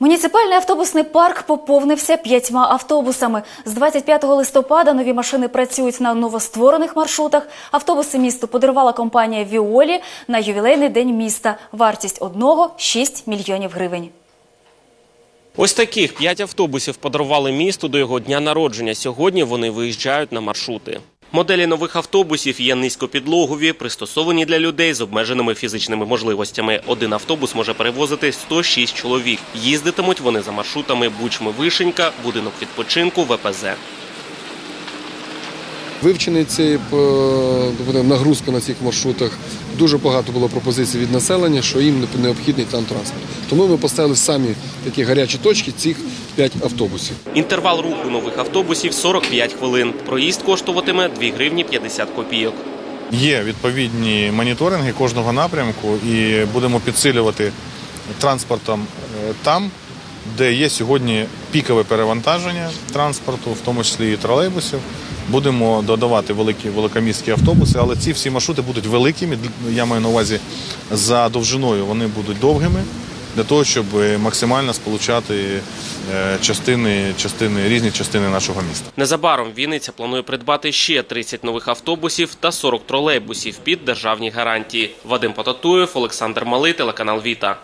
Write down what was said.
Муніципальний автобусний парк поповнився п'ятьма автобусами. З 25 листопада нові машини працюють на новостворених маршрутах. Автобуси місту подарувала компанія Віолі на ювілейний день міста. Вартість одного 6 мільйонів гривень. Ось таких п'ять автобусів подарували місту до його дня народження. Сьогодні вони виїжджають на маршрути. Моделі нових автобусів є низькопідлогові, пристосовані для людей з обмеженими фізичними можливостями. Один автобус може перевозити 106 чоловік. Їздитимуть вони за маршрутами Бучми-Вишенька, будинок відпочинку, ВПЗ. Вивчений цей е, нагрузка на цих маршрутах. Дуже багато було пропозицій від населення, що їм необхідний там транспорт. Тому ми поставили самі такі гарячі точки цих 5 автобусів. Інтервал руху нових автобусів 45 хвилин. Проїзд коштуватиме 2 гривні 50 копійок. Є відповідні моніторинги кожного напрямку і будемо підсилювати транспортом е, там, де є сьогодні пікове перевантаження транспорту, в тому числі і тролейбусів. Будемо додавати великі великомістські автобуси, але ці всі маршрути будуть великими. Я маю на увазі за довжиною вони будуть довгими для того, щоб максимально сполучати е, частини, частини різні частини нашого міста. Незабаром Вінниця планує придбати ще 30 нових автобусів та 40 тролейбусів під державні гарантії. Вадим Потатуєв, Олександр Малий, телеканал Віта.